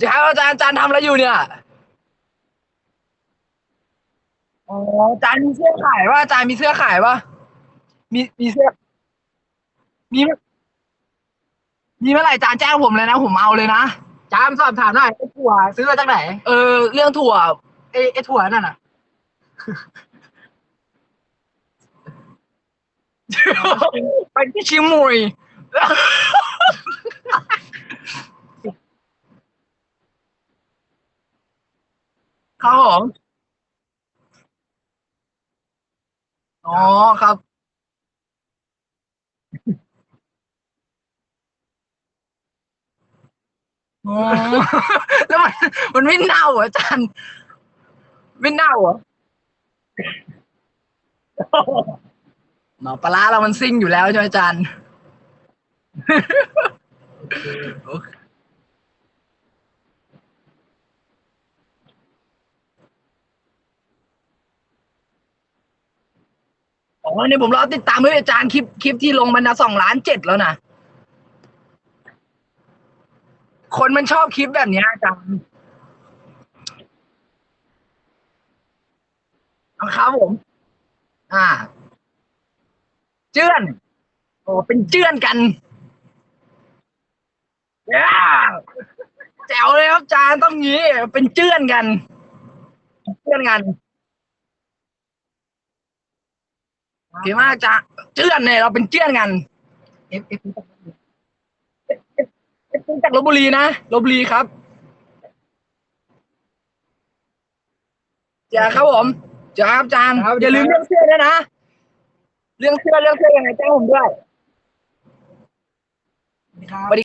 เดี๋ยวครับอาจารย์อาจารย์ทำอะไรอยู่เนี่ย อ๋ออาจารย์มีเสื้อขายป่ะอาจารย์มีเสื้อขายป่ะมีมีเสื้อ มีมีเมื่อไหร่อาจารย์แจ้งผมเลยนะ ผมเอาเลยนะจามสอบถามหน่อยไอ้ถั่วซื้อมาจากไหน เออเรื่องถั่วไอ้ไอ้ถั่วนั่นน่ะ ไปที่ชิมุย ครับผม อ๋อ ครับ อ๋อ แล้วมัน มันไม่เน่าเหรออาจารย์ ไม่เน่าเหรอ หมาปลาร้าเรามันซิ่งอยู่แล้วใช่ไหมอาจารย์อ๋ อเนี่ยผมรอติดตามด้วยอาจารย์คลิปคลิปที่ลงมันนะสองล้านเจ็ดแล้วนะ คนมันชอบคลิปแบบเนี้ยอาจารย์ครับผม อ่า เจื้อนโอ้เป็นเจื้อนกันย่าแจ๋วเลยครับอาจารย์ต้องงี้ เป็นเจื้อนกัน เจื้อนกัน เก่งมากจ้ะเจื้อนเนี่ยเราเป็นเจื้อนกันเอฟเอฟเป็นจากลบบุรีนะลบบุรีครับจ้าครับผมจ้าครับอาจารย์อย่าลืมเรื่องเสื้อด้วยนะ เรื่องเสื้อเรื่องเสื้อยังไงแจ้งผมด้วยครับสวัสดี